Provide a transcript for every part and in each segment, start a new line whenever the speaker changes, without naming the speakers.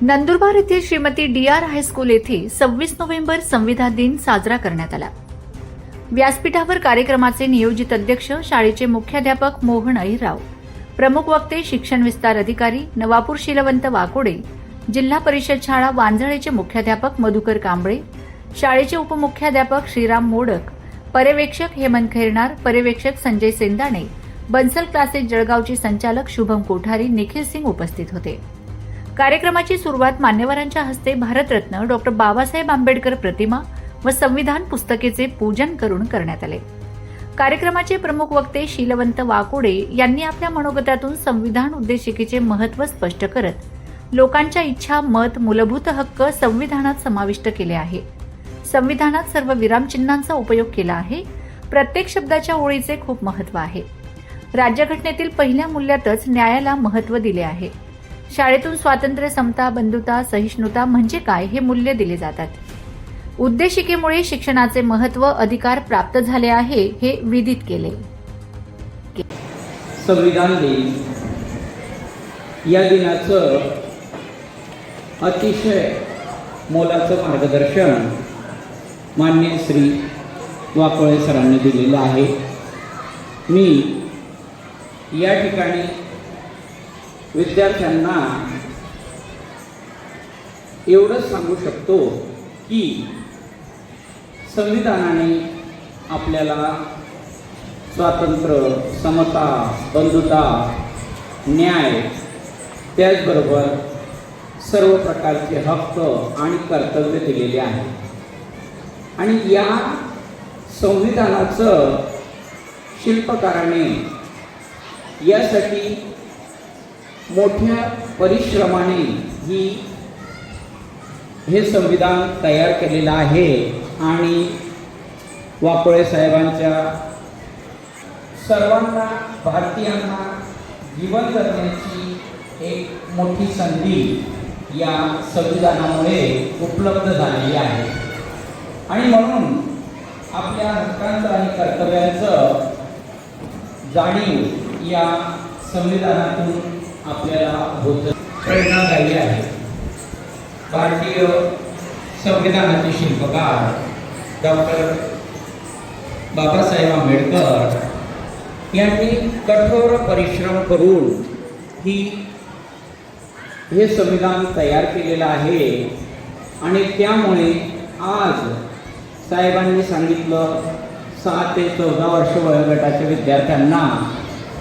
नंदुरबार येथील Shrimati D R high school येथे सव्वीस नोव्हेंबर संविधान दिन साजरा करण्यात आला. व्यासपीठावर कार्यक्रमाचे नियोजित अध्यक्ष शाळेचे मुख्याध्यापक मोहन अहिरराव प्रमुख वक्ते शिक्षण विस्तार अधिकारी नवापूर शीलवंत वाकोडे जिल्हा परिषद शाळा वांजळेचे मुख्याध्यापक मधुकर कांबळे शाळेचे उपमुख्याध्यापक श्रीराम मोडक पर्यवेक्षक हेमंत खैरनार पर्यवेक्षक संजय सेंदाणे बन्सल क्लासेस जळगावचे संचालक शुभम कोठारी निखिल सिंग उपस्थित होते. कार्यक्रमाची सुरुवात मान्यवरांच्या हस्ते भारतरत्न डॉक्टर बाबासाहेब आंबेडकर प्रतिमा व संविधान पुस्तकेचे पूजन करून करण्यात आले. कार्यक्रमाचे प्रमुख वक्ते शीलवंत वाकोडे यांनी आपल्या मनोगतातून संविधान उद्देशिकेचे महत्त्व स्पष्ट करत लोकांच्या इच्छा मत मूलभूत हक्क संविधानात समाविष्ट केले आहे. संविधानात सर्व विरामचिन्हांचा उपयोग केला आहे. प्रत्येक शब्दाच्या ओळीचे खूप महत्त्व आहे. राज्यघटनेतील पहिल्या मूल्यातच न्यायाला महत्त्व दिले आहे. शाळेतून स्वातंत्र्य समता बंधुता सहिष्णुता म्हणजे काय हे मूल्य दिले जातात. उद्देशिकेमुळे शिक्षणाचे महत्त्व अधिकार प्राप्त झाले आहे हे विदित केले.
संविधान दिन. या दिनाचं अतिशय मोलाचं मार्गदर्शन मान्य श्री वाकोळे सरांनी दिलेलं आहे. मी या ठिकाणी विद्यार्थ्यांना एवढंच सांगू शकतो की संविधानाने आपल्याला स्वातंत्र्य समता बंधुता न्याय त्याचबरोबर सर्व प्रकारचे हक्क आणि कर्तव्य दिलेले आहे. आणि या संविधानाचं शिल्पकाराने यासाठी मोठ्या परिश्रमाने ही हे संविधान तयार केलेलं आहे आणि वाकोळे साहेबांच्या सर्वांना भारतीयांना जीवन जगण्याची एक मोठी संधी या संविधानामुळे उपलब्ध झालेली आहे. आणि म्हणून आपल्या हक्कांचं आणि कर्तव्यांचं जाणीव या संविधानातून आपल्याला होत प्रेरणादायी आहे. भारतीय संविधानाचे शिल्पकार डॉक्टर बाबासाहेब आंबेडकर यांनी कठोर परिश्रम करून ही हे संविधान तयार केलेलं आहे आणि त्यामुळे आज साहेबांनी सांगितलं सहा ते चौदा वर्ष वयोगटाच्या विद्यार्थ्यांना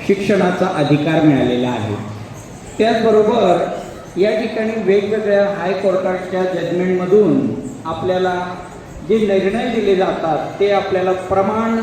शिक्षणाचा अधिकार मिळालेला आहे. त्याचबरोबर या ठिकाणी वेगवेगळ्या हायकोर्टाच्या जजमेंटमधून आपल्याला जे निर्णय दिले जातात ते आपल्याला प्रमाण